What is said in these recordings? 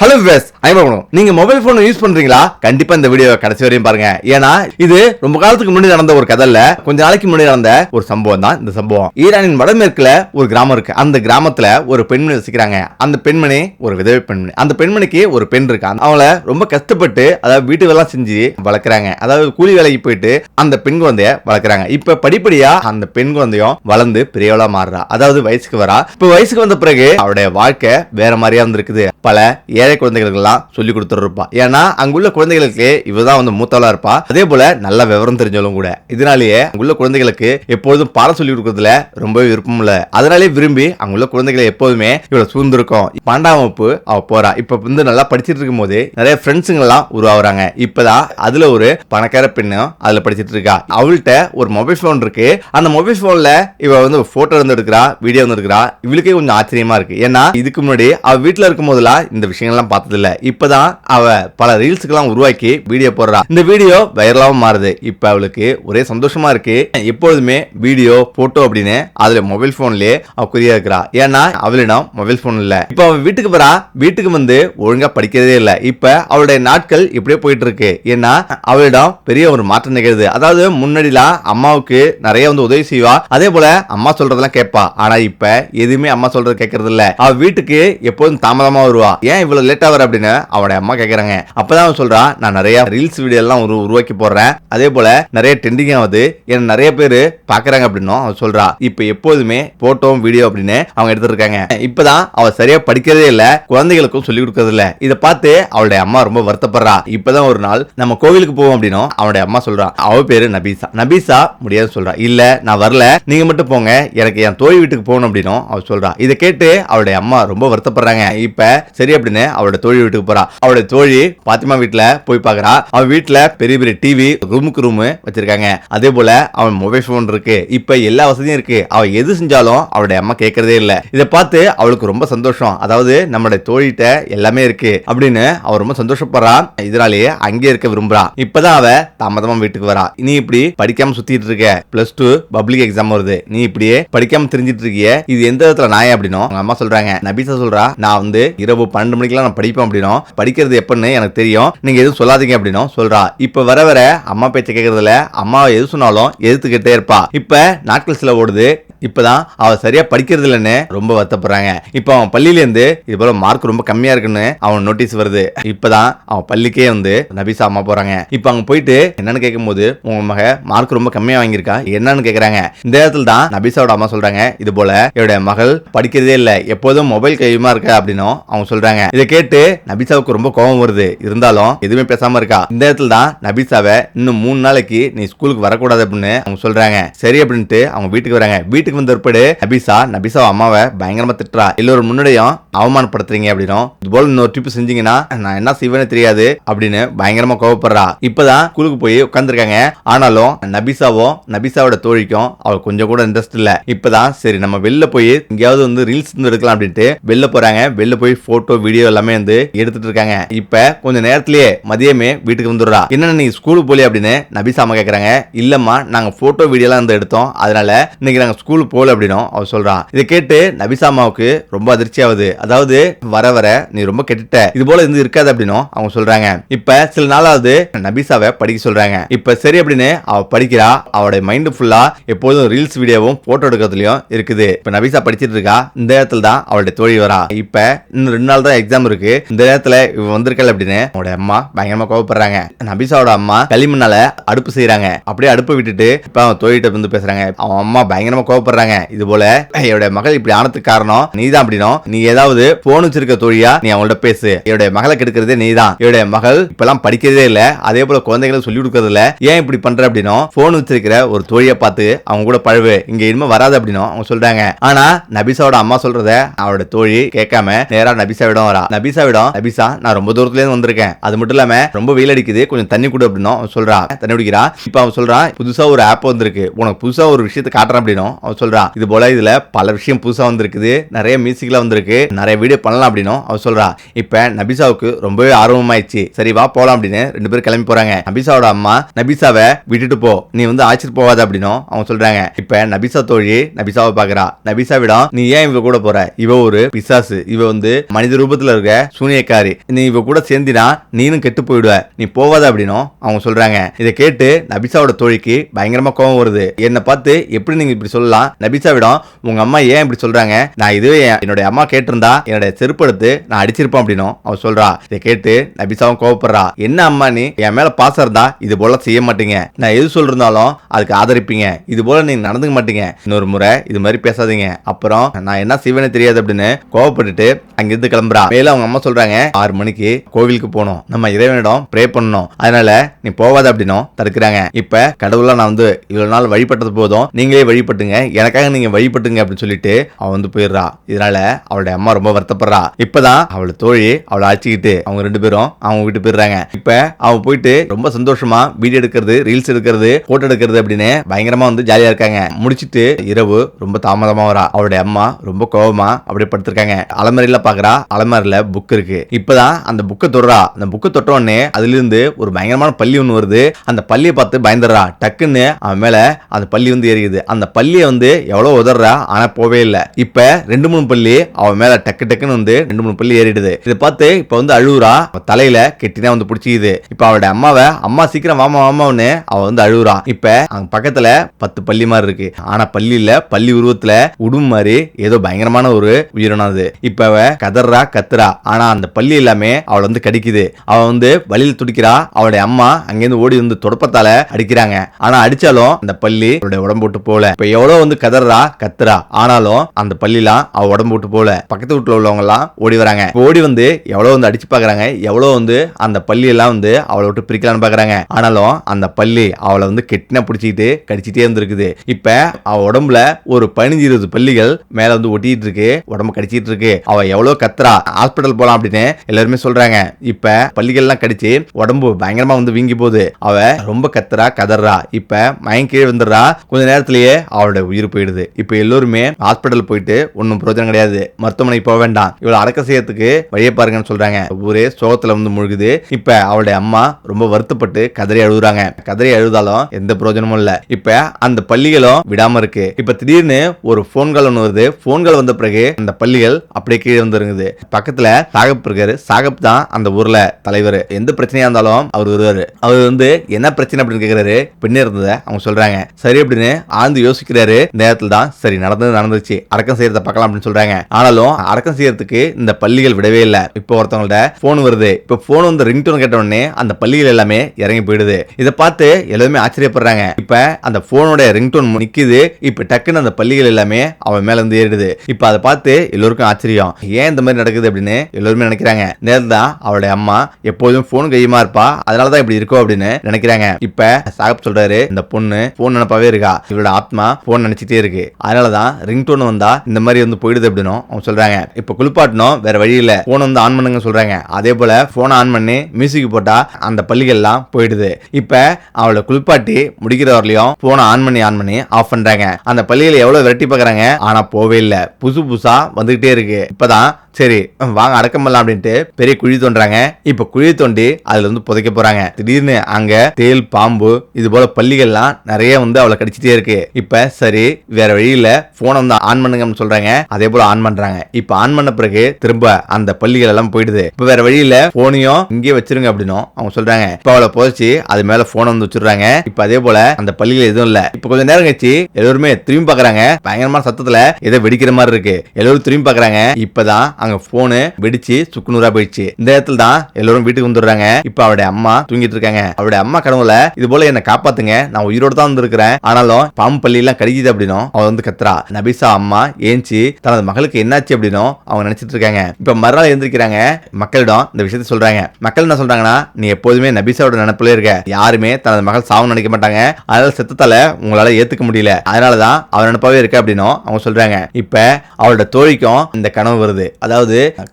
Hello wives ஐம்பகணும் நீங்க mobile phone use பண்றீங்களா? கண்டிப்பா இந்த வீடியோ கடைசி வரையும் பாருங்க. ஏன்னா இது ரொம்ப காலத்துக்கு முன்னாடி நடந்த ஒரு கதை இல்ல கொஞ்ச நாளைக்கு முன்னாடி நடந்த ஒரு சம்பவம் தான் இந்த சம்பவம். ஈரானின் வடமேற்குல ஒரு கிராமம் இருக்கு. அந்த கிராமத்துல ஒரு பெண்மணி வசிக்கிறாங்க. அந்த பெண்மணி ஒரு விதவை பெண்மணி. அந்த பெண்மணிக்கு ஒரு பெண் இருக்கு. அவங்கள ரொம்ப கஷ்டப்பட்டு அதாவது வீட்டு வேலை செஞ்சு வளர்க்குறாங்க. அதாவது கூலி வேலைக்கு போயிட்டு அந்த பெண் குழந்தைய வளர்க்குறாங்க. இப்ப படிப்படியா அந்த பெண் குழந்தையும் வளர்ந்து பெரியவளா மாறுறா. அதாவது வயசுக்கு வரா. இப்ப வயசுக்கு வந்த பிறகு அவருடைய வாழ்க்கை வேற மாதிரியா இருந்திருக்குது. பல ஏழை குழந்தைகளுக்கு எல்லாம் சொல்லி கொடுத்துருப்பா ஏன்னா அங்குள்ள குழந்தைகளுக்கு இவதான் வந்து மூத்தவளா இருப்பா. அதே போல நல்ல விவரம் தெரிஞ்சவளும் கூட. இதனாலேயே அங்குள்ள குழந்தைகளுக்கு எப்பொழுதும் பாடம் சொல்லி கொடுக்கறதுல ரொம்பவே விருப்பம் இல்ல. அதனாலே விரும்பி அங்குள்ள குழந்தைகளை எப்போதுமே இவளை சூழ்ந்திருக்கும். பன்னெண்டாம் வகுப்பு அவ போறா. இப்ப வந்து நல்லா படிச்சிட்டு இருக்கும் போது நிறைய ஃப்ரெண்ட்ஸுங்கெல்லாம் உருவாகுறாங்க. இப்பதான் அதுல ஒரு பணக்கார பெண்ணும் அதுல படிச்சிட்டு இருக்கா. அவள்கிட்ட ஒரு மொபைல் போன் இருக்கு. அந்த மொபைல் போன்ல இவ வந்து போட்டோ வந்து எடுக்கிறா வீடியோ வந்து எடுக்கிறா இவளுக்கே கொஞ்சம் ஆச்சரியமா இருக்கு. ஏன்னா இதுக்கு முன்னாடி அவ வீட்டுல இருக்கும் போதெல்லாம் இந்த விஷயங்கள் பார்த்தது இல்ல இப்பதான் அவ பல ரீல்ஸுக்கெல்லாம் உருவாக்கி வீடியோ போடுறா. இந்த வீடியோ வைரலாவும் மாறுது. இப்ப அவளுக்கு ஒரே சந்தோஷமா இருக்கு. எப்பொழுதுமே வீடியோ போட்டோ அப்படின்னு அதுல மொபைல் போன்லயே அவ குறியா இருக்கிறா. ஏன்னா அவளிடம் மொபைல் போன் இல்ல. இப்போ அவ வீட்டுக்கு போறா வீட்டுக்கு வந்து ஒழுங்கா படிக்கிறதே இல்ல. இப்ப அவளுடைய நாட்கள் இப்படியே போயிட்டு இருக்கு ஏன்னா அவளிடம் பெரிய ஒரு மாற்றம் நிகழ்து. அதாவது முன்னாடிலாம் அம்மாவுக்கு நிறைய வந்து உதவி செய்வா. அதே போல அம்மா சொல்றதெல்லாம் கேட்பா. ஆனா இப்ப எதுவுமே அம்மா சொல்றது கேட்கறது இல்ல அவ வீட்டுக்கு எப்போதும் தாமதமா வருவா. ஏன் இவ்வளவு லேட் வர அப்படின்னு அவனோட அம்மா கேக்குறாங்க. அப்பதான் அவன் சொல்றான் நான் நிறைய ரீல்ஸ் வீடியோ எல்லாம் உரு- உருவாக்கி போடுறேன். அதே போல நிறைய ட்ரெண்டிங் ஆகுது என்ன நிறைய பேர் பாக்குறாங்க அப்படின்னும் அவன் சொல்றா. இப்ப எப்போதுமே போட்டோ வீடியோ அப்படின்னு அவங்க எடுத்துருக்காங்க. இப்பதான் அவள் சரியா படிக்கிறதே இல்ல குழந்தைகளுக்கும் சொல்லி கொடுக்கறது இல்ல. இதை பார்த்து அவளுடைய அம்மா ரொம்ப வருத்தப்படுறா. இப்பதான் ஒரு நாள் நம்ம கோவிலுக்கு போவோம் அப்படின்னும் அவனுடைய அம்மா சொல்றா. அவ பேரு நபீசா. நபீசா முடியாது சொல்றா. இல்ல நான் வரல. நீங்க மட்டும் போங்க. எனக்கு என் தோழி வீட்டுக்கு போகணும் அப்படின்னும் அவ சொல்றா. இதை கேட்டு அவளுடைய அம்மா ரொம்ப வருத்தப்படுறாங்க. இப்ப சரி அப்படின்னு அவளோட தோழி வீட்டுக்கு போறா. அவளுடைய தோழி பாத்திமா வீட்டுல போய் பாக்குறா. அவ வீட்டுல பெரிய பெரிய டிவி ரூமுக்கு ரூம் வச்சிருக்காங்க. அதே போல அவன் மொபைல் போன் இருக்கு. இப்ப எல்லா வசதியும் இருக்கு. அவ எது செஞ்சாலும் அவளுடைய அம்மா கேட்கறதே இல்ல. இதை பார்த்து அவளுக்கு ரொம்ப சந்தோஷம். அதாவது நம்மளுடைய தோழிட்ட எல்லாமே இருக்கு அப்படின்னு அவ ரொம்ப சந்தோஷப்படுறா. இதனாலேயே அங்கே இருக்க விரும்புறா. இப்பதான் அவ தாமதமா வீட்டுக்கு வரா. நீ இப்படி படிக்காம சுத்திட்டு இருக்க. பிளஸ் டூ பப்ளிக் எக்ஸாம் வருது. நீ இப்படியே படிக்காம தெரிஞ்சிட்டு இருக்கிய. இது எந்த விதத்துல நாய அப்படின்னும் அவங்க அம்மா சொல்றாங்க. நபிசா சொல்றா நான் வந்து இரவு பன்னெண்டு மணிக்கெல்லாம் நான் படிப்பேன் அப்படின்னா படிக்கிறது எப்படின்னு எனக்கு தெரியும். நீங்க எதுவும் சொல்லாதீங்க அப்படின்னும் சொல்றா. இப்ப வர வர அம்மா பேச்ச கேட்கறதுல அம்மா எது சொன்னாலும் எதிர்த்துக்கிட்டே இருப்பா. இப்ப நாட்கள் சில ஓடுது. இப்பதான் அவ சரியா படிக்கிறது இல்லைன்னு ரொம்ப வருத்தப்படுறாங்க. இப்ப அவன் பள்ளியில இருந்து இது போல மார்க் ரொம்ப கம்மியா இருக்குன்னு அவன் நோட்டீஸ் வருது. இப்பதான் அவன் பள்ளிக்கே வந்து நபிசா அம்மா போறாங்க. இப்ப அங்க போயிட்டு என்னன்னு கேட்கும்போது உங்க மக மார்க் ரொம்ப கம்மியா வாங்கியிருக்கா. என்னன்னு கேக்குறாங்க. இந்த இடத்துல தான் நபிசாவோட அம்மா சொல்றாங்க. இது போல என்னுடைய மகள் படிக்கிறதே இல்ல. எப்போதும் மொபைல் கையுமா இருக்க அப்படின்னும் அவங்க சொல்றாங்க. இதை கேட்டு நபிசாவுக்கு ரொம்ப கோபம் வருது. இருந்தாலும் எதுவுமே பேசாம இருக்கா? இந்த இடத்துல தான் நபிசாவை இன்னும் மூணு நாளைக்கு நீ ஸ்கூலுக்கு வரக்கூடாது அப்படின்னு அவங்க சொல்றாங்க. சரி அப்படின்ட்டு அவங்க வீட்டுக்கு வராங்க. வீட்டுக்கு வந்த பிற்பாடு நபிசா நபிசா அம்மாவை பயங்கரமா திட்டுறா. எல்லோரும் முன்னாடியும் அவமானப்படுத்துறீங்க அப்படின்னும். இது போல இன்னொரு ட்ரிப் செஞ்சீங்கன்னா நான் என்ன செய்வேன்னு தெரியாது அப்படின்னு பயங்கரமா கோவப்படுறா. இப்பதான் ஸ்கூலுக்கு போய் உட்காந்துருக்காங்க ஆனாலும் நபிசாவும் நபிசாவோட தோழிக்கும் அவள் கொஞ்சம் கூட இன்ட்ரெஸ்ட் இல்ல. இப்பதான் சரி நம்ம வெளில போய் எங்கேயாவது வந்து ரீல்ஸ் வந்து எடுக்கலாம் அப்படின்ட்டு வெளில போறாங்க. வெளில போய் போட்டோ வீடியோ எல்லாமே வந்து எடுத்துட்டு இருக்காங்க. இப்ப கொஞ்ச நேரத்திலேயே மதியமே வீட்டுக்கு வந்துடுறா. என்ன நீ ஸ்கூலுக்கு போலி அப்படின்னு நபிசாம அம்மா கேக்குறாங்க. இல்லம்மா நாங்க போட்டோ வீடியோ எல்லாம் வந்து எடுத்தோம். அதனால இன்னைக்கு நாங்க ஸ்கூலுக்கு போல அப்படின்னும் அவ சொல்றா. இதை கேட்டு நபிசாமாவுக்கு ரொம்ப அதிர்ச்சி ஆகுது. அதாவது வர வர நீ ரொம்ப கெட்டுட்ட. இது போல இருந்து இருக்காது அப்படின்னும் அவங்க சொல்றாங்க. இப்ப சில நாளாவது நபிசாவை படிக்க சொல்றாங்க. இப்ப சரி அப்படின்னு அவ படிக்கிறா. அவளுடைய மைண்ட் ஃபுல்லா எப்போதும் ரீல்ஸ் வீடியோவும் போட்டோ எடுக்கிறதுலயும் இருக்குது. இப்ப நபிசா படிச்சிட்டு இருக்கா. இந்த இடத்துல தான் அவளுடைய தோழி வரா. இப்ப இன்னும் ரெண்டு நாள் தான் எக்ஸாம் இருக்கு. இந்த நேரத்துல இவ வந்திருக்கல அப்படின்னு அவளுடைய அம்மா பயங்கரமா கோவப்படுறாங்க. நபிசாவோட அம்மா களிமண்ணால அடுப்பு செய்யறாங்க அப்படியே அடுப்பு விட்டுட்டு இப்ப அவன் தோழிட்ட வந்து பேசுறாங்க. அவன் அம்மா பயங்கரமா கோவப்படுறாங்க. இது போல என்னுடைய மகள் இப்படி ஆனதுக்கு காரணம் நீதான் அப்படின்னும். நீ ஏதாவது போன் வச்சிருக்க தோழியா? நீ அவங்கள்ட்ட பேசு. என்னுடைய மகளை கெடுக்கிறதே நீதான். என்னுடைய மகள் இப்பெல்லாம் படிக்கிறதே இல்ல. அதே போல குழந்தைகளுக்கு சொல்லி கொடுக்கறது இல்ல. ஏன் இப்படி பண்ற அப்படின்னும். போன் வச்சிருக்கிற ஒரு தோழியை பார்த்து அவங்க கூட பழகு. இங்க இனிமே வராது அப்படின்னும். அவங்க சொல்றாங்க. ஆனா நபிசாவோட அம்மா சொல்றத அவரோட தோழி கேட்காம நேரா நபிசாவிடம் வரா. நபிசாவிடம் நபிசா நான் ரொம்ப தூரத்துல இருந்து வந்திருக்கேன். அது மட்டும் இல்லாம ரொம்ப வெயில் அடிக்குது கொஞ்சம் தண்ணி கொடு அப்படின்னும் அவன் சொல்றா. தண்ணி குடிக்கிறா. இப்ப அவன் சொல்றான் புதுசா ஒரு ஆப் வந்திருக்கு. உனக்கு புதுசா ஒரு விஷயத்தை காட்டுறான் அப்படின்னும் அவன் சொல்றான் இது போல இதுல பல விஷயம் புதுசா வந்திருக்குது. நிறைய மியூசிக்லாம் வந்திருக்கு. நிறைய வீடியோ பண்ணலாம் அப்படின்னும் அவன் சொல்றா. இப்ப நபிசாவுக்கு ரொம்பவே ஆர்வமாயிடுச்சு. சரி வா போலாம் அப்படின்னு ரெண்டு பேரும் கிளம்பி போறாங்க. நபிசாவோட அம்மா நபிசாவை விட்டுட்டு போ. நீ வந்து ஆச்சிட்டு போகாத அப்படின்னும் அவங்க சொல்றாங்க. இப்ப நபிசா தோழி நபிசாவை பாக்குறா நபிசாவிடம் நீ ஏன் இவ கூட போற? இவ ஒரு பிசாசு. இவ வந்து மனித ரூபத்துல இருக்க இருக்க சூனியக்காரி. நீ இவ கூட சேர்ந்தினா நீனும் கெட்டு போயிடுவ. நீ போவாத அப்படின்னும் அவங்க சொல்றாங்க. இதை கேட்டு நபிசாவோட தோழிக்கு பயங்கரமா கோவம் வருது. என்னை பார்த்து எப்படி நீங்க இப்படி சொல்லலாம்? நபிசாவிடம் உங்க அம்மா ஏன் இப்படி சொல்றாங்க? நான் இதுவே என்னுடைய அம்மா கேட்டிருந்தா என்னுடைய செருப்பு எடுத்து நான் அடிச்சிருப்பேன் அப்படின்னும் அவ சொல்றா. இதை கேட்டு நபிசாவும் கோவப்படுறா. என்ன அம்மா நீ? என் மேல பாசம் இருந்தா இது போல செய்ய மாட்டீங்க. நான் எது சொல்லிருந்தாலும் அதுக்கு ஆதரிப்பீங்க. இது போல நீங்க நடந்துக்க மாட்டீங்க. இன்னொரு முறை இது மாதிரி பேசாதீங்க. அப்புறம் நான் என்ன செய்வேன்னு தெரியாது அப்படின்னு கோவப்பட்டுட்டு அங்கிருந்து கிளம்புறா. மேலும் அவங்க அம்மா சொல்றாங்க ஆறு மணிக்கு கோவிலுக்கு போகணும். நம்ம இறைவனிடம் ப்ரே பண்ணணும். அதனால நீ போவாத அப்படின்னும் தடுக்கிறாங்க. இப்ப கடவுளா நான் வந்து இவ்வளவு நாள் வழிபட்டது போதும் நீங்களே வழிபட்டுங்க. எனக்காக நீங்க வழிபட்டுங்க அப்படின்னு சொல்லிட்டு அவ வந்து போயிடுறா. இதனால அவளுடைய அம்மா ரொம்ப வருத்தப்படுறா. இப்பதான் அவளை தோழி அவளை அழைச்சிக்கிட்டு அவங்க ரெண்டு பேரும் அவங்க வீட்டு போயிடுறாங்க. இப்ப அவன் போயிட்டு ரொம்ப சந்தோஷமா வீடியோ எடுக்கிறது ரீல்ஸ் எடுக்கிறது போட்டோ எடுக்கிறது அப்படின்னு பயங்கரமா வந்து ஜாலியா இருக்காங்க. முடிச்சிட்டு இரவு ரொம்ப தாமதமா வரா. அவளுடைய அம்மா ரொம்ப கோபமா அப்படியே படுத்திருக்காங்க. அலமாரியில பாக்குறா. அலமாரில புக் இருக்கு. இப்பதான் அந்த புக்கை தொடுறா. அந்த புக்கை தொட்ட உடனே அதுல இருந்து ஒரு பயங்கரமான பள்ளி ஒன்று வருது. அந்த பள்ளியை பார்த்து பயந்துடுறா. டக்குன்னு அவன் மேல அந்த பள்ளி வந்து எரியுது அந்த பள்ளியை வந்து எவ்வளவு உதறா ஆனா போவே இல்லை. இப்ப ரெண்டு மூணு பள்ளி அவன் மேல டக்கு டக்குன்னு வந்து ரெண்டு மூணு பள்ளி ஏறிடுது. இதை பார்த்து இப்ப வந்து அழுவுறா தலையில கெட்டினா வந்து பிடிச்சிக்குது. இப்ப அவளோட அம்மாவை அம்மா சீக்கிரம் வாமா வாமான்னு அவ வந்து அழுவுறா இப்ப அங்க பக்கத்துல பத்து பள்ளி மாதிரி இருக்கு. ஆனா பள்ளியில பள்ளி உருவத்துல உடும் மாதிரி ஏதோ பயங்கரமான ஒரு உயிரினம் அது. இப்ப அவ கதறா கத்துறா. ஆனா அந்த பள்ளி எல்லாமே அவளை வந்து கடிக்குது. அவ வந்து வழியில் துடிக்கிறா. அவளுடைய அம்மா அங்கேருந்து ஓடி வந்து தொடப்பத்தால அடிக்கிறாங்க. ஆனா அடிச்சாலும் அந்த பள்ளி அவளுடைய உடம்பு விட்டு போல இப்ப எவ்வளவு வந்து கதறா கத்துறா. ஆனாலும் அந்த பள்ளிலாம் அவ உடம்பு விட்டு போல பக்கத்து வீட்டுல உள்ளவங்க எல்லாம் ஓடி வராங்க. ஓடி வந்து எவ்வளவு வந்து அடிச்சு பாக்குறாங்க எவ்வளவு வந்து அந்த பள்ளி எல்லாம் வந்து அவளை விட்டு பிரிக்கலாம்னு பாக்குறாங்க. ஆனாலும் அந்த பள்ளி அவளை வந்து கெட்டினா பிடிச்சிக்கிட்டு கடிச்சிட்டே இருந்திருக்குது. இப்ப அவ உடம்புல ஒரு பதினஞ்சு இருபது பள்ளிகள் மேல வந்து ஒட்டிட்டு இருக்கு. உடம்பு கடிச்சிட்டு இருக்கு. அவ எவ்வளவு கத்துறா. ஹாஸ்பிட்டல் போலாம் அப்படின்னு எல்லாருமே சொல்றாங்க. இப்ப பள்ளிகள்லாம் கடிச்சு உடம்பு பயங்கரமா வந்து வீங்கி போகுது. அவ ரொம்ப கத்துறா கதறா. இப்ப மயங்க கீழே வந்துடுறா கொஞ்ச நேரத்திலேயே அவளோட உயிர் போயிடுது. இப்ப எல்லோருமே ஹாஸ்பிட்டல் போயிட்டு ஒன்றும் பிரயோஜனம் கிடையாது. மருத்துவமனைக்கு போக வேண்டாம். இவளை அடக்க செய்யறதுக்கு வழியை பாருங்கன்னு சொல்றாங்க. ஊரே சோகத்துல வந்து முழுகுது. இப்ப அவளுடைய அம்மா ரொம்ப வருத்தப்பட்டு கதறி அழுகுறாங்க. கதறி அழுதாலும் எந்த பிரயோஜனமும் இல்ல. இப்ப அந்த பள்ளிகளும் விடாம இருக்கு. இப்ப திடீர்னு ஒரு போன் கால் ஒன்று வருது. போன்கள் வந்த பிறகு அந்த பள்ளிகள் அப்படியே கீழே வந்துருங்குது பக்கத்துல சாகப் இருக்காரு. சாகப் தான் அந்த ஊர்ல தலைவர். எந்த பிரச்சனையா இருந்தாலும் அவர் வருவாரு. அவர் வந்து என்ன பிரச்சனை அப்படின்னு கேக்குறாரு? பின்னே இருந்ததை அவங்க சொல்றாங்க. சரி அப்படின்னு ஆழ்ந்து யோசிக்கிறாரு. நேரத்தில் நேரத்துல தான் சரி நடந்தது நடந்துச்சு அடக்கம் செய்யறத பார்க்கலாம் அப்படின்னு சொல்றாங்க. ஆனாலும் அடக்கம் செய்யறதுக்கு இந்த பள்ளிகள் விடவே இல்லை. இப்போ ஒருத்தவங்கள்ட்ட போன் வருது. இப்போ போன் வந்து ரிங்டோன் கேட்ட உடனே அந்த பள்ளிகள் எல்லாமே இறங்கி போயிடுது. இதை பார்த்து எல்லாருமே ஆச்சரியப்படுறாங்க. இப்ப அந்த போனோட ரிங்டோன் நிக்குது. இப்ப டக்குன்னு அந்த பள்ளிகள் எல்லாமே அவன் மேல இருந்து ஏறிடுது. இப்ப அதை பார்த்து எல்லோருக்கும் ஆச்சரியம். ஏன் இந்த மாதிரி நடக்குது அப்படின்னு எல்லோருமே நினைக்கிறாங்க. நேரம் தான் அவளுடைய அம்மா எப்போதும் போன் கையுமா இருப்பா? அதனாலதான் இப்படி இருக்கோ அப்படின்னு நினைக்கிறாங்க. இப்ப சாகப் சொல்றாரு இந்த பொண்ணு போன் நினைப்பாவே இருக்கா? இவளோட ஆத்மா போன் நினைச்சிட்டே இருக்கு. அதனால தான் ரிங் டோன் வந்தா இந்த மாதிரி வந்து போயிடுது அப்படின்னு அவங்க சொல்றாங்க. இப்ப குளிப்பாட்டணும் வேற வழி இல்ல. போன் வந்து ஆன் பண்ணுங்க சொல்றாங்க. அதே போல போனை ஆன் பண்ணி மியூசிக் போட்டா அந்த பள்ளிகள்லாம் போயிடுது. இப்ப அவளை குளிப்பாட்டி முடிக்கிற வரலையும் போனை ஆன் பண்ணி ஆன் பண்ணி ஆஃப் பண்றாங்க. அந்த பள்ளிகளை எவ்வளவு விரட்டி பாக்குறாங்க ஆனா போவே இல்ல. புதுசு புதுசா வந்துகிட்டே இருக்கு. இப்பதான் சரி வாங்க அடக்கம் பண்ணலாம் அப்படின்ட்டு பெரிய குழி தோன்றாங்க இப்ப குழி தோண்டி அதுல வந்து புதைக்க போறாங்க. திடீர்னு அங்க தேல் பாம்பு இது போல பள்ளிகள்லாம் நிறைய வந்து அவளை கடிச்சிட்டே இருக்கு. இப்ப சரி வேற வழியில போனை வந்து ஆன் பண்ணுங்கன்னு சொல்றாங்க. அதே போல ஆன் பண்றாங்க. இப்ப ஆன் பண்ண பிறகு திரும்ப அந்த பள்ளிகள் எல்லாம் போயிடுது. இப்ப வேற வழியில போனையும் இங்கே வச்சிருங்க அப்படின்னும் அவங்க சொல்றாங்க. இப்ப அவளை புதைச்சு அது மேல போனை வந்து வச்சிடுறாங்க. இப்ப அதே போல அந்த பள்ளிகள் எதுவும் இல்ல. இப்ப கொஞ்ச நேரம் கழிச்சு எல்லாருமே திரும்பி பாக்குறாங்க. பயங்கரமான சத்தத்துல ஏதோ வெடிக்கிற மாதிரி இருக்கு. எல்லாரும் திரும்பி பாக்குறாங்க. இப்பதான் அங்க போனு வெடிச்சு சுக்குநூறா போயிடுச்சு. இந்த இடத்துல தான் எல்லாரும் வீட்டுக்கு வந்துடுறாங்க. இப்ப அவருடைய அம்மா தூங்கிட்டு இருக்காங்க. அவருடைய அம்மா கனவுல இது போல என்ன காப்பாத்துங்க. நான் உயிரோடு தான் வந்திருக்கிறேன். ஆனாலும் பாம்பு பள்ளி எல்லாம் கடிக்குது அப்படின்னும் அவ வந்து கத்துறா. நபிசா அம்மா ஏஞ்சி தனது மகளுக்கு என்னாச்சு அப்படின்னும் அவங்க நினைச்சிட்டு இருக்காங்க. இப்ப மறுநாள் எழுந்திருக்கிறாங்க. மக்களிடம் இந்த விஷயத்த சொல்றாங்க. மக்கள் என்ன சொல்றாங்கன்னா நீ எப்போதுமே நபிசாவோட நினைப்புல இருக்க. யாருமே தனது மகள் சாவு நினைக்க மாட்டாங்க. அதனால செத்தத்தால உங்களால ஏத்துக்க முடியல. அதனாலதான் அவர் நினைப்பாவே இருக்க அப்படின்னும் அவங்க சொல்றாங்க. இப்ப அவளோட தோழிக்கும் இந்த கனவு வருது. அதாவது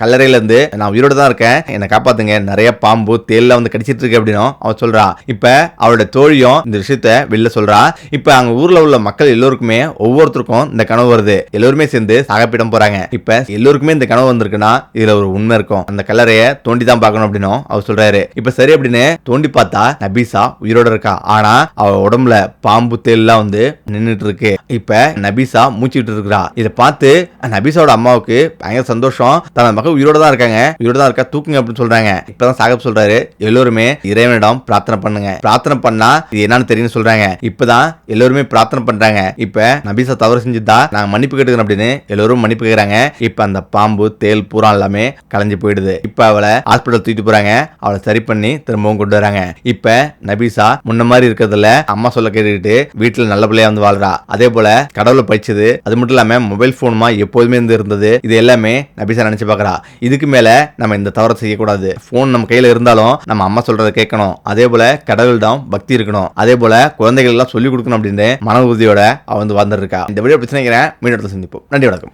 கல்லறையில இருந்து நான் உயிரோட தான் இருக்கேன். என்னை காப்பாத்துங்க. நிறைய பாம்பு தேல்ல வந்து கடிச்சிட்டு இருக்கு அப்படின்னும் அவன் சொல்றா. இப்ப அவளோட தோழியும் இந்த விஷயத்த வெளில சொல்றா. இப்ப அங்க ஊர்ல உள்ள மக்கள் எல்லோருக்குமே ஒவ்வொருத்தருக்கும் இந்த கனவு வருது. எல்லோருமே சேர்ந்து சாகப்பிடம் போறாங்க. இப்ப எல்லோருக்குமே இந்த கனவு வந்திருக்குன்னா இதுல ஒரு உண்மை இருக்கும். அந்த கல்லறையை தோண்டி தான் பார்க்கணும் அப்படின்னும் அவர் சொல்றாரு. இப்ப சரி அப்படின்னு தோண்டி பார்த்தா நபீசா உயிரோட இருக்கா? ஆனா அவ உடம்புல பாம்பு தேல்லாம் வந்து நின்றுட்டு இருக்கு இப்ப நபீசா மூச்சுட்டு இருக்கிறா. இதை பார்த்து நபீசாவோட அம்மாவுக்கு பயங்கர சந்தோஷம். அப்புறம் தனது மகள் உயிரோட தான் இருக்காங்க. உயிரோட தான் இருக்கா தூக்குங்க அப்படின்னு சொல்றாங்க. இப்பதான் சாகப் சொல்றாரு. எல்லோருமே இறைவனிடம் பிரார்த்தனை பண்ணுங்க. பிரார்த்தனை பண்ணா இது என்னன்னு தெரியும் சொல்றாங்க. இப்பதான் எல்லோருமே பிரார்த்தனை பண்றாங்க. இப்ப நபிசா தவறு செஞ்சுதா நாங்க மன்னிப்பு கேட்டுக்கிறோம் அப்படின்னு எல்லோரும் மன்னிப்பு கேக்குறாங்க. இப்ப அந்த பாம்பு தேல் பூரா எல்லாமே கலைஞ்சு போயிடுது. இப்ப அவளை ஹாஸ்பிட்டல் தூக்கிட்டு போறாங்க. அவளை சரி பண்ணி திரும்பவும் கொண்டு வராங்க. இப்ப நபிசா முன்ன மாதிரி இருக்கிறதுல அம்மா சொல்ல கேட்டுக்கிட்டு வீட்டுல நல்ல பிள்ளையா வந்து வாழ்றா. அதே போல கடவுளை படிச்சது அது மட்டும் இல்லாம மொபைல் போனுமா எப்போதுமே இருந்து இருந்தது. இது எல்லாமே நபிசா நினைச்சு பார்க்குறா. இதுக்கு மேல நம்ம இந்த தவறை செய்யக்கூடாது. ஃபோன் நம்ம கையில் இருந்தாலும் நம்ம அம்மா சொல்றதை கேட்கணும். அதே போல கடவுளிடம் பக்தி இருக்கணும். அதே போல குழந்தைகள் எல்லாம் சொல்லிக் கொடுக்கணும் அப்படின்னு மன உறுதியோட அவன் வந்து வாழ்ந்துட்டு இந்த வீடியோ பிரச்சனைக்கிறேன் மீண்டும் இடத்துல சந்திப்போம். நன்றி வணக்கம்.